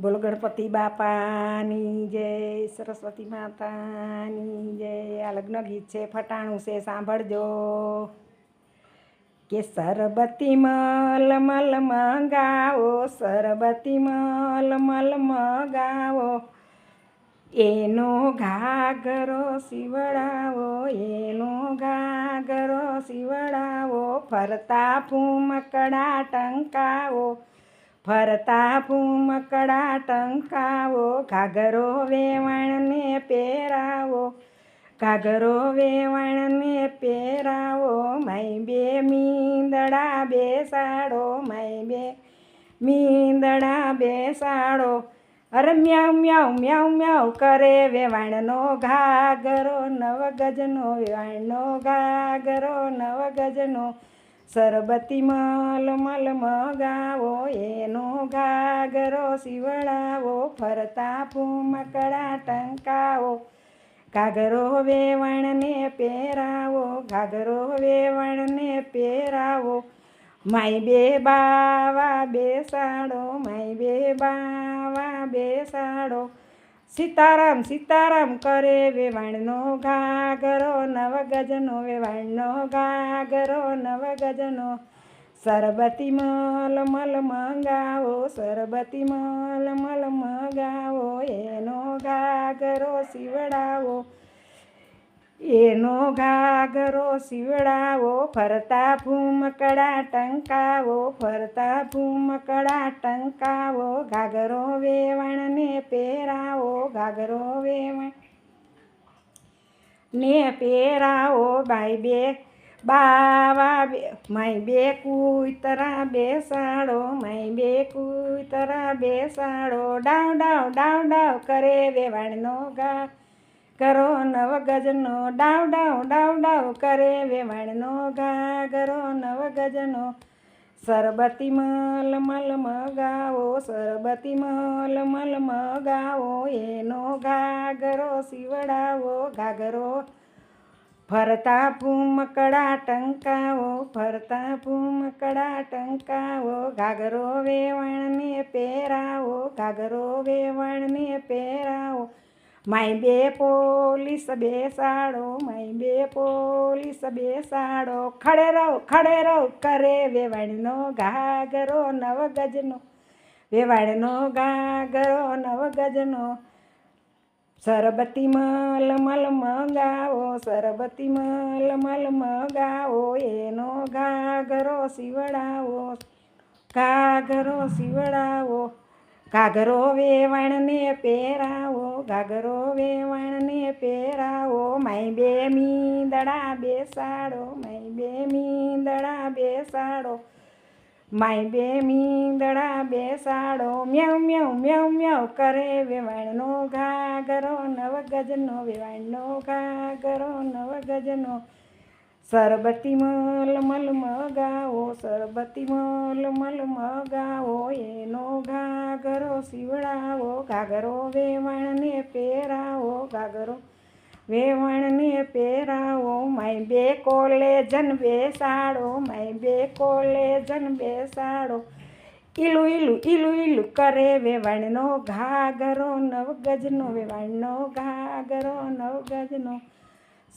બોલો ગણપતિ બાપાની જય, સરસ્વતી માતાની જય, આ લગ્ન ગીત છે, ફટાણું છે, સાંભળજો. કે સરબતી મલ મલ મગાવો, સરબતી મલ મલ મગાવો. એનો ઘાઘરો શિવડાવો એનો ઘાઘરો શિવડાવો ફરતા ફૂમકડા ટંકાવો. ફરતા ભૂમકડા ટંકાવો ઘાઘરો વેવણને પહેરાવો, ઘાઘરો વેવણને પહેરાવો, મય બે મીંદડા બેસાડો, મય બે મીંદડા બેસાડો. અરે મ્યાઉ મ્યાઉ મ્યાઉ મ્યાઉ કરે વેવાણનો ઘાગરો નવ ગજનો વેવાણનો ઘાગરો નવ ગજનો સરબતી મલ મલ મગાવો એનો ઘાગરો શિવડાવો ફરતા ફૂમકડા ટંકાવો. ઘાગરો વેવણને પહેરાવો ઘાગરો વેવણને પહેરાવો. માય બે બાવા બેસાડો માય બે બાવા બેસાડો. સીતારામ સીતારામ કરે વેવાણનો ઘાગરો નવ ગજનો વેવાણનો ઘાગરો નવ ગજનો સરબતી મલ મલ મંગાવો, સરબતી મલ મલ મંગાવો, એનો ઘાગરો શિવડાવો એનો ઘાગરો શિવડાવો ફરતા ભૂમકડા ટંકાવો, ફરતા ભૂમકડા ટંકાવો ઘાગરો વેવણને પહેરાવો ઘાગરો વેવણ ને પહેરાવો ભાઈ બે બાવા બે માય બે કુતરા બેસાડો માય બે કુતરા બેસાડો, ડાવ ડાવ ડાવ ડાવ કરે વેવાણનો ઘા કરો નવ ગજનો ડાવ ડાવ ડાવ ડાવ કરે વેવાણનો ઘાગરો નવ ગજનો સરબતી મલ મલ, મગાવો, સરબતી મલ મલ, મગાવો, એનો ઘાગરો શિવડાવો ઘાગરો ફરતા ભૂમકડા ટંકાવો, ફરતા ભૂમકડા ટંકાવો ઘાગરો વેવાણને પહેરાવો ઘાગરો વેવાણને પહેરાવો. માય બે પોલીસ બેસાડો માય બે પોલીસ બેસાડો ખડે રહો ખડે રહો કરે વેવાણીનો ઘાગરો નવ ગજનો વેવાણનો ઘાઘરો નવ ગજનો સરબતી મલ મલ મગાવો સરબતી મલ મલ મગાવો એનો ઘાગરો શિવડાવો ઘાગરો શિવડાવો ઘાગરો વેવણને પહેરાવો ઘાગરો વેવણને પહેરાવો માય બે મીંદડા બેસાડો માય બે મીંદડા બેસાડો માય બે મીંદડા બેસાડો, મ્યાઉ મ્યાઉ મ્યાઉ મ્યાઉ કરે વેવાણનો ઘાઘરો નવ ગજનો વેવાણનો ઘાઘરો નવ ગજનો સરબતી મલ મલ મગાવો, સરબતી મલ મલ મગાવો, એનો ઘાગરો સીવડાવો ઘાગરો વેવણને પહેરાવો ઘાગરો વેવણને પહેરાવો, માય બે કોલેજન બેસાડો, માય બે કોલેજન બેસાડો. ઈલું ઈલું ઈલું ઈલું કરે વેવાણનો ઘાગરો નવ ગજનો વેવાણનો ઘાગરો નવ ગજનો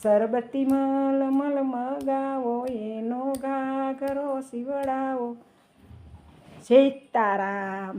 સરબતી મલ મલ મગાવો એનો ઘાઘરો શિવડાવો. સીતારામ